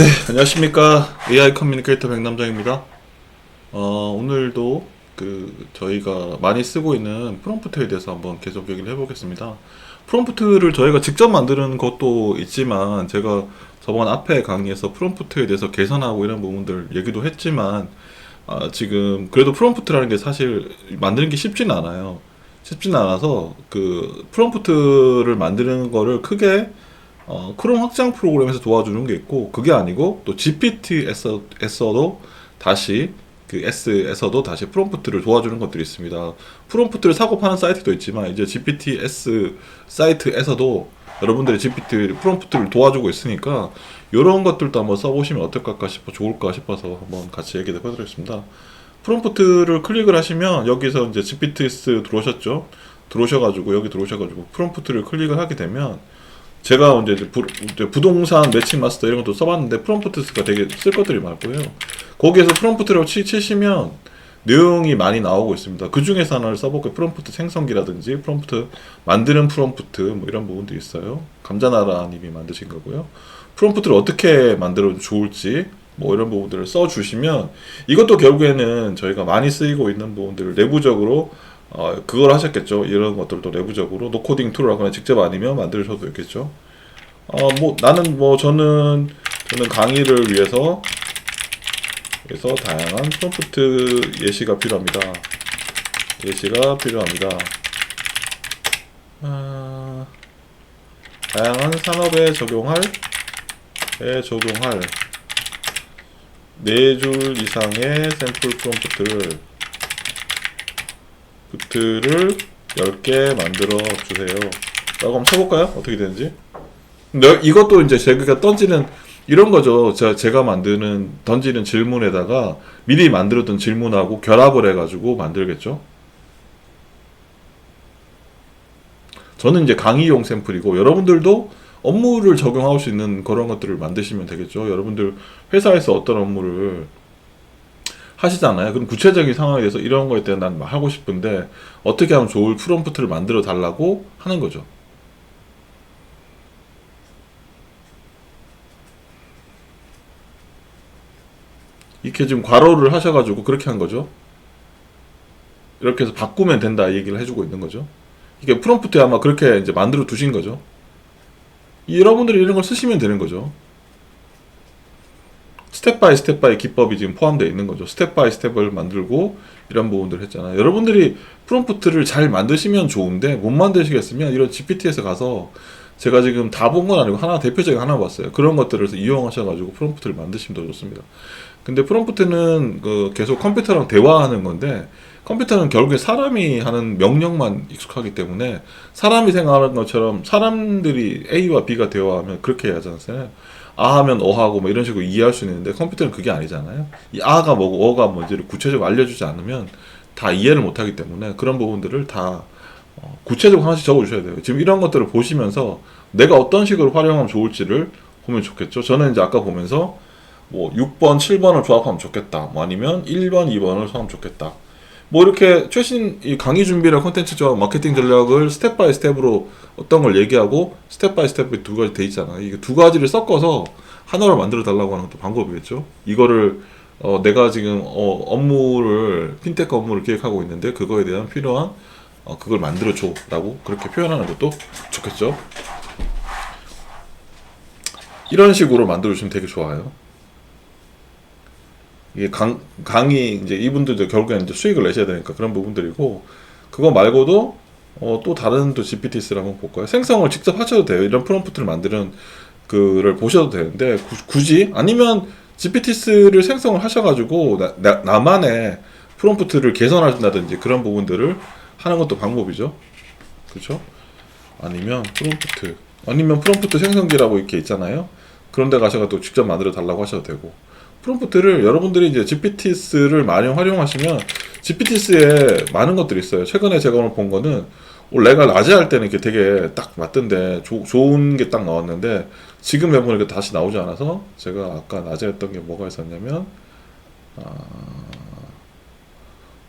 네, 안녕하십니까. AI 커뮤니케이터 백남정입니다. 어, 오늘도 그 저희가 많이 쓰고 있는 프롬프트에 대해서 한번 계속 얘기를 해보겠습니다. 프롬프트를 저희가 직접 만드는 것도 있지만 제가 저번 앞에 강의에서 프롬프트에 대해서 개선하고 이런 부분들 얘기도 했지만 아, 지금 그래도 프롬프트라는 게 사실 만드는 게 쉽지는 않아요. 쉽지는 않아서 그 프롬프트를 만드는 거를 크게 어, 크롬 확장 프로그램에서 도와주는 게 있고 그게 아니고 또 GPT에서도 다시 그 S에서도 다시 프롬프트를 도와주는 것들이 있습니다. 프롬프트를 사고 파는 사이트도 있지만 이제 GPTS 사이트에서도 여러분들이 GPT 프롬프트를 도와주고 있으니까 이런 것들도 한번 써보시면 어떨까 싶어 좋을까 싶어서 한번 같이 얘기를 해드리겠습니다. 프롬프트를 클릭을 하시면 여기서 이제 GPTS 들어오셨죠? 들어오셔가지고 여기 들어오셔가지고 프롬프트를 클릭을 하게 되면 제가 이제 부, 부동산 매칭 마스터 이런 것도 써봤는데 프롬프트가 되게 쓸 것들이 많고요. 거기에서 프롬프트를 치, 치시면 내용이 많이 나오고 있습니다. 그 중에서 하나를 써볼게요. 프롬프트 생성기라든지 프롬프트 만드는 프롬프트 뭐 이런 부분도 있어요. 감자나라님이 만드신 거고요. 프롬프트를 어떻게 만들어도 좋을지 뭐 이런 부분들을 써주시면 이것도 결국에는 저희가 많이 쓰이고 있는 부분들을 내부적으로 어, 그걸 하셨겠죠. 이런 것들도 내부적으로 노코딩 툴을 하거나 직접 아니면 만드셔도 있겠죠. 어, 뭐 나는 뭐 저는 저는 강의를 위해서 그래서 다양한 프롬프트 예시가 필요합니다. 예시가 필요합니다. 아, 다양한 산업에 적용할 에 적용할 네 줄 이상의 샘플 프롬프트를 부트를 10개 만들어 주세요. 라고 한번 쳐볼까요? 어떻게 되는지. 근데 이것도 이제 제가 던지는 이런 거죠. 제가, 제가 만드는, 던지는 질문에다가 미리 만들었던 질문하고 결합을 해가지고 만들겠죠. 저는 이제 강의용 샘플이고 여러분들도 업무를 적용할 수 있는 그런 것들을 만드시면 되겠죠. 여러분들 회사에서 어떤 업무를 하시잖아요. 그럼 구체적인 상황에 대해서 이런 거에 대해 난 하고 싶은데 어떻게 하면 좋을 프롬프트를 만들어 달라고 하는 거죠. 이렇게 지금 괄호를 하셔가지고 그렇게 한 거죠. 이렇게 해서 바꾸면 된다 이 얘기를 해주고 있는 거죠. 이게 프롬프트에 아마 그렇게 이제 만들어 두신 거죠. 여러분들이 이런 걸 쓰시면 되는 거죠. 스텝 바이 스텝 바이 기법이 지금 포함되어 있는 거죠. 스텝 바이 스텝을 만들고 이런 부분들을 했잖아요. 여러분들이 프롬프트를 잘 만드시면 좋은데 못 만드시겠으면 이런 GPT에서 가서 제가 지금 다 본 건 아니고 하나 대표적인 하나 봤어요. 그런 것들을 이용하셔가지고 프롬프트를 만드시면 더 좋습니다. 근데 프롬프트는 그 계속 컴퓨터랑 대화하는 건데 컴퓨터는 결국에 사람이 하는 명령만 익숙하기 때문에 사람이 생각하는 것처럼 사람들이 A와 B가 대화하면 그렇게 해야 하잖아요. 아 하면 어 하고 뭐 이런 식으로 이해할 수 있는데 컴퓨터는 그게 아니잖아요. 이 아가 뭐고 어가 뭔지를 구체적으로 알려주지 않으면 다 이해를 못하기 때문에 그런 부분들을 다 어, 구체적으로 하나씩 적어주셔야 돼요. 지금 이런 것들을 보시면서 내가 어떤 식으로 활용하면 좋을지를 보면 좋겠죠. 저는 이제 아까 보면서 뭐 6번, 7번을 조합하면 좋겠다. 뭐 아니면 1번, 2번을 하면 좋겠다. 뭐 이렇게 최신 이 강의 준비랑 조합, 마케팅 전략을 스텝 바이 스텝으로 어떤 걸 얘기하고 스텝 바이 스텝이 두 가지 돼 있잖아요. 이게 두 가지를 섞어서 하나로 만들어 달라고 하는 것도 방법이겠죠. 이거를 어, 내가 지금 어, 업무를 핀테크 업무를 기획하고 있는데 그거에 대한 필요한 어, 그걸 만들어 줘라고 그렇게 표현하는 것도 좋겠죠. 이런 식으로 만들어 주시면 되게 좋아요. 이게 강, 강의 이제 이분들도 결국에는 이제 수익을 내셔야 되니까 그런 부분들이고 그거 말고도 어, 또 다른 또 GPTS를 한번 볼까요? 생성을 직접 하셔도 돼요. 이런 프롬프트를 만드는 그를 보셔도 되는데 구, 굳이 아니면 GPTS를 생성을 하셔가지고 나, 나, 나만의 프롬프트를 개선하신다든지 그런 부분들을 하는 것도 방법이죠. 그렇죠? 아니면 프롬프트 아니면 프롬프트 생성기라고 이렇게 있잖아요. 그런 데 가셔가 또 직접 만들어 달라고 하셔도 되고 프롬프트를 여러분들이 이제 GPTS를 많이 활용하시면 GPTS에 많은 것들이 있어요. 최근에 제가 오늘 본 거는 내가 낮에 할 때는 이게 되게 딱 맞던데 조, 좋은 게 딱 나왔는데 지금 해보니까 다시 나오지 않아서 제가 아까 낮에 했던 게 뭐가 있었냐면 아,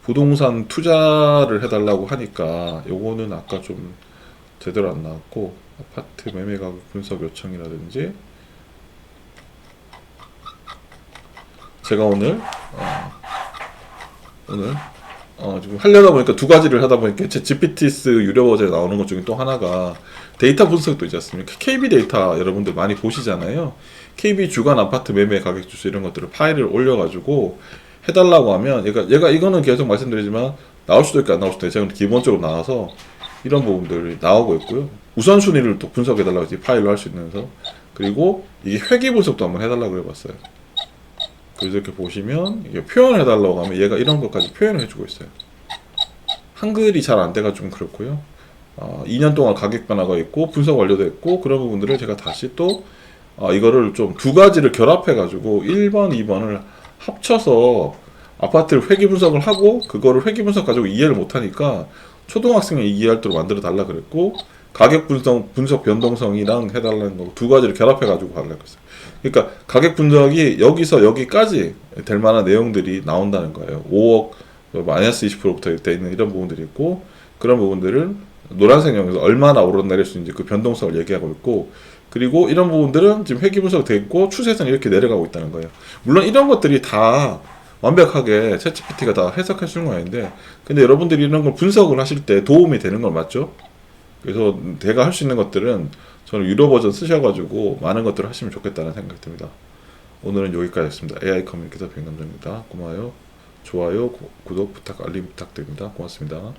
부동산 투자를 해달라고 하니까 요거는 아까 좀 제대로 안 나왔고 아파트 매매 가격 분석 요청이라든지 제가 오늘 어, 오늘 어, 지금 하려다 보니까 두 가지를 하다 보니까 제 GPT스 유료 버전에 나오는 것 중에 또 하나가 데이터 분석도 있지 않습니까? KB 데이터 여러분들 많이 보시잖아요. KB 주간 아파트 매매 가격 주수 이런 것들을 파일을 올려가지고 해달라고 하면 얘가 얘가 이거는 계속 말씀드리지만 나올 수도 있고 안 나올 수도 있어요. 제가 기본적으로 나와서 이런 부분들이 나오고 있고요. 우선순위를 또 분석해달라고 했지 파일로 할 수 있면서 그리고 이게 회계 분석도 한번 해달라고 해봤어요. 이렇게 보시면 이게 표현해 달라고 하면 얘가 이런 것까지 표현을 해주고 있어요. 한글이 잘 안 돼가 좀 그렇고요. 어, 2년 동안 가격 변화가 있고 분석 완료됐고 그런 부분들을 제가 다시 또 어, 이거를 좀 두 가지를 결합해 가지고 1번, 2번을 합쳐서 아파트를 회계 분석을 하고 그거를 회계 분석 가지고 이해를 못 하니까 초등학생이 이해할 대로 만들어 달라 그랬고 가격 분석 분석 변동성이랑 해달라는 거두 가지를 결합해 가지고 하려고 했어요. 그러니까 가격 분석이 여기서 여기까지 될 만한 내용들이 나온다는 거예요. 5억 마이너스 20%부터 돼 있는 이런 부분들이 있고 그런 부분들을 노란색 영역에서 얼마나 오르내릴 수 있는지 그 변동성을 얘기하고 있고 그리고 이런 부분들은 지금 회계 분석 돼 있고 추세선 이렇게 내려가고 있다는 거예요. 물론 이런 것들이 다 완벽하게 챗GPT가 다 해석해 주는 건 아닌데 근데 여러분들이 이런 걸 분석을 하실 때 도움이 되는 건 맞죠? 그래서 제가 할 수 있는 것들은 저는 유료 버전 쓰셔가지고 많은 것들을 하시면 좋겠다는 생각이 듭니다. 오늘은 여기까지였습니다. AI 커뮤니케이터 백남정입니다. 고마워요. 좋아요, 구- 구독 부탁, 알림 부탁드립니다. 고맙습니다.